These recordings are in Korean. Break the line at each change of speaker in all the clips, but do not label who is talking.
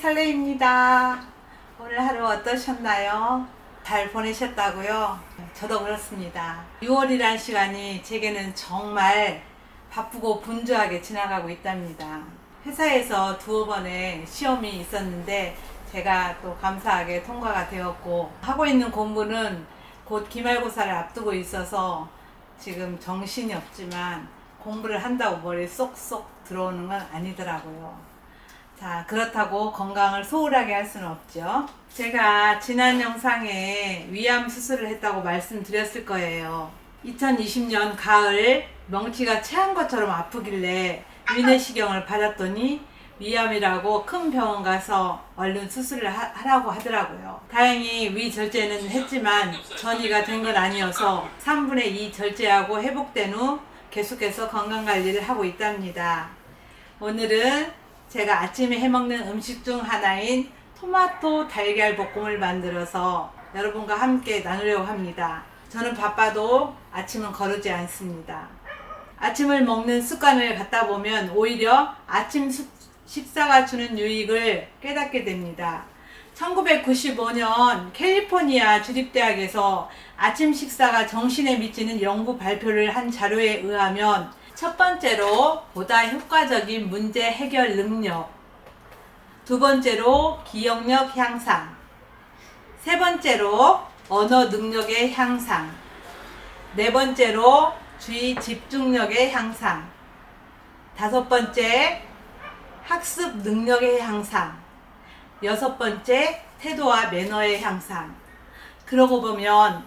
설레입니다. 오늘 하루 어떠셨나요? 잘 보내셨다고요? 저도 그렇습니다. 6월이란 시간이 제게는 정말 바쁘고 분주하게 지나가고 있답니다. 회사에서 두어 번의 시험이 있었는데 제가 또 감사하게 통과가 되었고 하고 있는 공부는 곧 기말고사를 앞두고 있어서 지금 정신이 없지만 공부를 한다고 머리에 쏙쏙 들어오는 건 아니더라고요. 자, 그렇다고 건강을 소홀하게 할 수는 없죠. 제가 지난 영상에 위암 수술을 했다고 말씀드렸을 거예요. 2020년 가을 명치가 체한 것처럼 아프길래 위내시경을 받았더니 위암이라고 큰 병원 가서 얼른 수술을 하, 하라고 하더라고요. 다행히 위 절제는 했지만 전이가 된 건 아니어서 3분의 2 절제하고 회복된 후 계속해서 건강 관리를 하고 있답니다. 오늘은 제가 아침에 해먹는 음식 중 하나인 토마토 달걀 볶음을 만들어서 여러분과 함께 나누려고 합니다. 저는 바빠도 아침은 거르지 않습니다. 아침을 먹는 습관을 갖다 보면 오히려 아침 식- 식사가 주는 유익을 깨닫게 됩니다. 1995년 캘리포니아 주립대학에서 아침 식사가 정신에 미치는 연구 발표를 한 자료에 의하면 첫 번째로 보다 효과적인 문제 해결 능력, 두 번째로 기억력 향상, 세 번째로 언어 능력의 향상, 네 번째로 주의 집중력의 향상, 다섯 번째 학습 능력의 향상, 여섯 번째 태도와 매너의 향상. 그러고 보면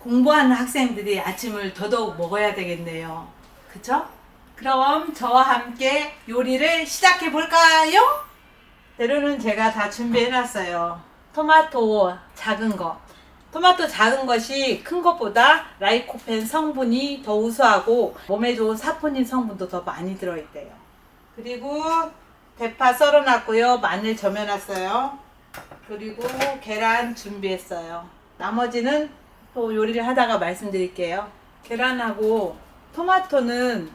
공부하는 학생들이 아침을 더더욱 먹어야 되겠네요. 그쵸? 그럼 저와 함께 요리를 시작해 볼까요? 재료는 제가 다 준비해 놨어요. 토마토 작은 거. 토마토 작은 것이 큰 것보다 라이코펜 성분이 더 우수하고 몸에 좋은 사포닌 성분도 더 많이 들어있대요. 그리고 대파 썰어놨고요. 마늘 점여놨어요. 그리고 계란 준비했어요. 나머지는 또 요리를 하다가 말씀드릴게요. 계란하고 토마토는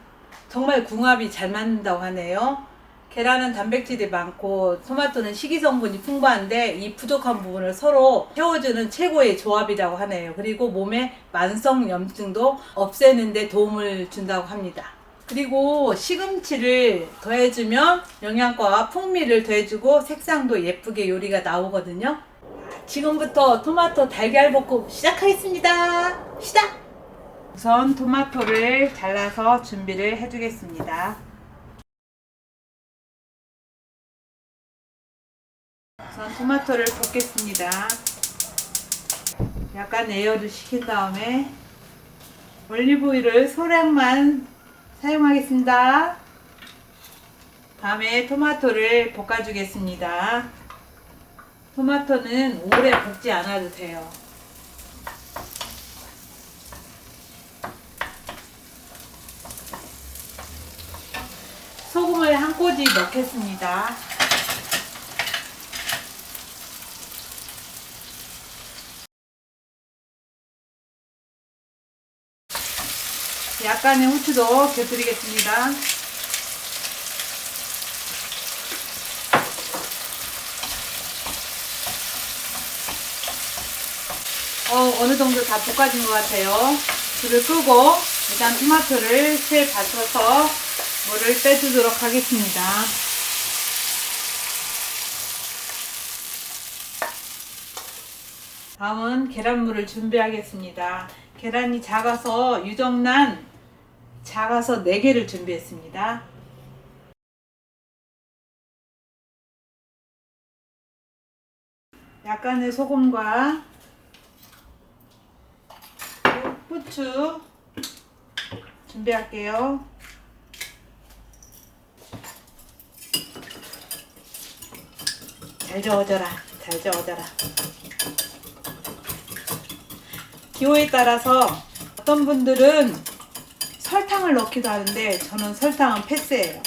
정말 궁합이 잘 맞는다고 하네요. 계란은 단백질이 많고 토마토는 식이성분이 풍부한데 이 부족한 부분을 서로 채워주는 최고의 조합이라고 하네요. 그리고 몸에 만성 염증도 없애는데 도움을 준다고 합니다. 그리고 시금치를 더해주면 영양가와 풍미를 더해주고 색상도 예쁘게 요리가 나오거든요. 지금부터 토마토 달걀 볶음 시작하겠습니다. 시작! 우선 토마토를 잘라서 준비를 해주겠습니다. 우선 토마토를 볶겠습니다. 약간 에어를 식힌 다음에 올리브유를 소량만 사용하겠습니다. 다음에 토마토를 볶아주겠습니다. 토마토는 오래 볶지 않아도 돼요. 소금을 한 꼬지 넣겠습니다. 약간의 후추도 곁들이겠습니다. 어, 어느 정도 다 볶아진 것 같아요. 불을 끄고 일단 토마토를 채 받쳐서 물을 빼주도록 하겠습니다. 다음은 계란물을 준비하겠습니다. 계란이 작아서 유정란 작아서 4개를 준비했습니다. 약간의 소금과 후추 준비할게요. 잘 저어져라. 잘 저어져라. 기호에 따라서 어떤 분들은 설탕을 넣기도 하는데 저는 설탕은 패스예요.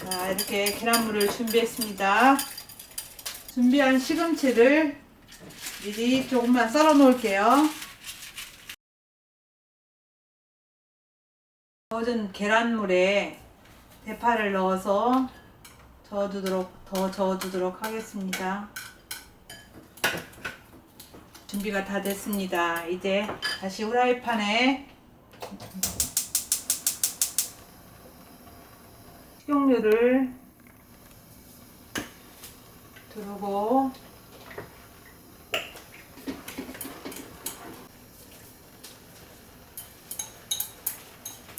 자, 이렇게 계란물을 준비했습니다. 준비한 시금치를 미리 조금만 썰어 놓을게요. 저은 계란물에 대파를 넣어서 저어주도록 더 저어주도록 하겠습니다. 준비가 다 됐습니다. 이제 다시 후라이팬에 식용유를 두르고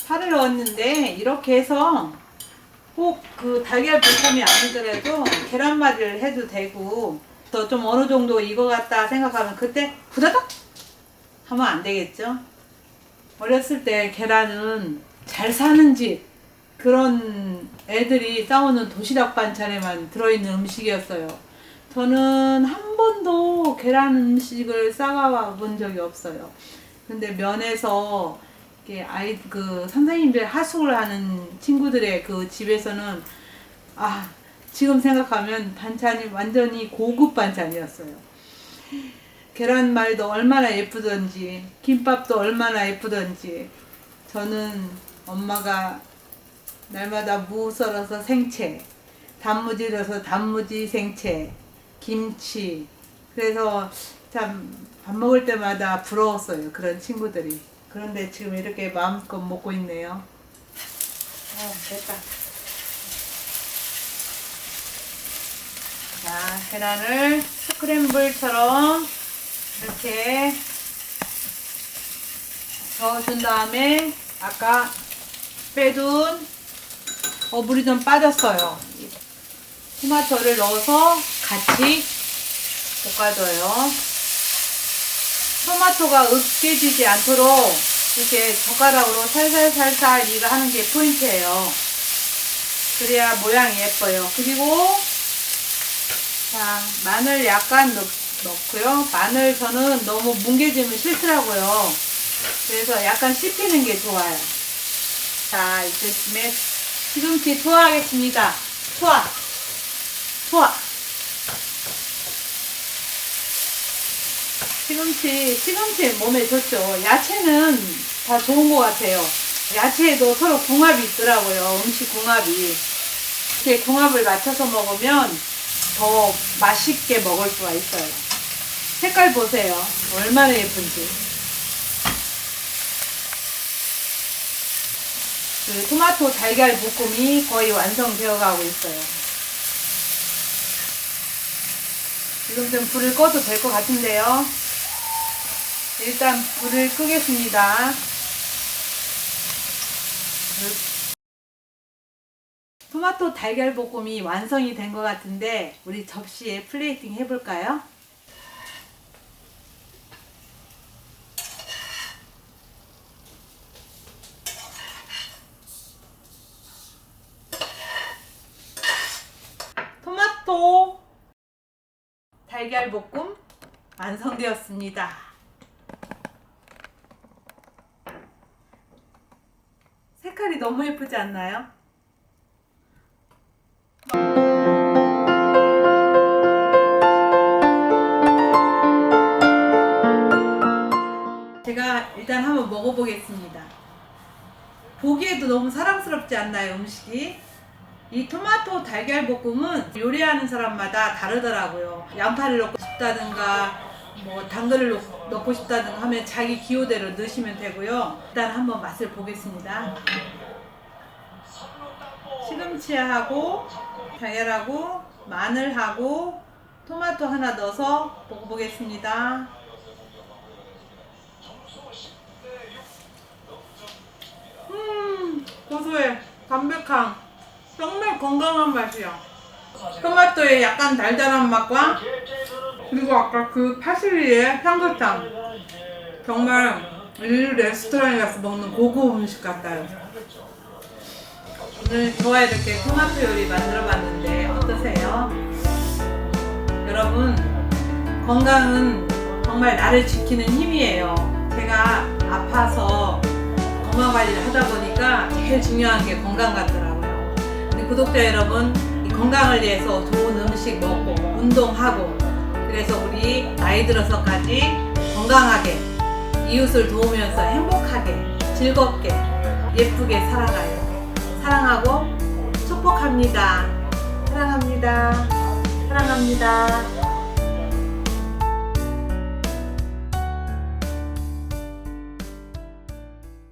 파를 넣었는데 이렇게 해서 꼭 그 달걀 볶음이 아니더라도 계란말이를 해도 되고 또 좀 어느 정도 익어갔다 생각하면 그때 후다닥 하면 안 되겠죠. 어렸을 때 계란은 잘 사는 집 그런 애들이 싸우는 도시락 반찬에만 들어있는 음식이었어요. 저는 한 번도 계란 음식을 싸가 본 적이 없어요. 근데 면에서 이렇게 아이 그 선생님들 하숙을 하는 친구들의 그 집에서는 아 지금 생각하면 반찬이 완전히 고급 반찬이었어요. 계란말도 얼마나 예쁘던지 김밥도 얼마나 예쁘던지. 저는 엄마가 날마다 무 썰어서 생채 단무지 넣어서 단무지 생채 김치. 그래서 참 밥 먹을 때마다 부러웠어요 그런 친구들이. 그런데 지금 이렇게 마음껏 먹고 있네요. 어 됐다. 자 계란을 스크램블처럼 이렇게 저어준 다음에 아까 빼둔 어 물이 좀 빠졌어요. 토마토를 넣어서 같이 볶아줘요. 토마토가 으깨지지 않도록 이렇게 젓가락으로 살살살살 이거 하는 게 포인트예요. 그래야 모양이 예뻐요. 그리고 자 마늘 약간 넣, 넣고요. 마늘 저는 너무 뭉개지면 싫더라고요. 그래서 약간 씹히는 게 좋아요. 자 이때쯤에 시금치 투하하겠습니다. 투하. 투하. 시금치 시금치 몸에 좋죠. 야채는 다 좋은 것 같아요. 야채에도 서로 궁합이 있더라고요. 음식 궁합이. 이렇게 궁합을 맞춰서 먹으면 더 맛있게 먹을 수가 있어요 색깔 보세요 얼마나 예쁜지 그 토마토 달걀 볶음이 거의 완성되어 가고 있어요. 지금 좀 불을 꺼도 될 것 같은데요. 일단 불을 끄겠습니다. 토마토 달걀 볶음이 완성이 된 것 같은데 우리 접시에 플레이팅 해볼까요? 토마토 달걀 볶음 완성되었습니다. 색깔이 너무 예쁘지 않나요? 제가 일단 한번 먹어보겠습니다. 보기에도 너무 사랑스럽지 않나요, 음식이? 이 토마토 달걀 볶음은 요리하는 사람마다 다르더라고요. 양파를 넣고 싶다든가 뭐 당근을 넣- 넣고 싶다든가 하면 자기 기호대로 넣으시면 되고요. 일단 한번 맛을 보겠습니다. 시금치하고 달걀하고 마늘하고 토마토 하나 넣어서 먹어보겠습니다. 음 고소해 담백한 정말 건강한 맛이야. 토마토의 약간 달달한 맛과 그리고 아까 그 파슬리의 향긋함 정말 일류 레스토랑에 가서 먹는 고급 음식 같아요. 오늘 저와 이렇게 토마토 요리 만들어 봤는데 어떠세요? 여러분 건강은 정말 나를 지키는 힘이에요. 제가 아파서 건강 관리를 하다 보니까 제일 중요한 게 건강 같더라고요. 구독자 여러분, 이 건강을 위해서 좋은 음식 먹고 운동하고 그래서 우리 나이 들어서까지 건강하게 이웃을 도우면서 행복하게 즐겁게 예쁘게 살아가요. 사랑하고 축복합니다. 사랑합니다. 사랑합니다.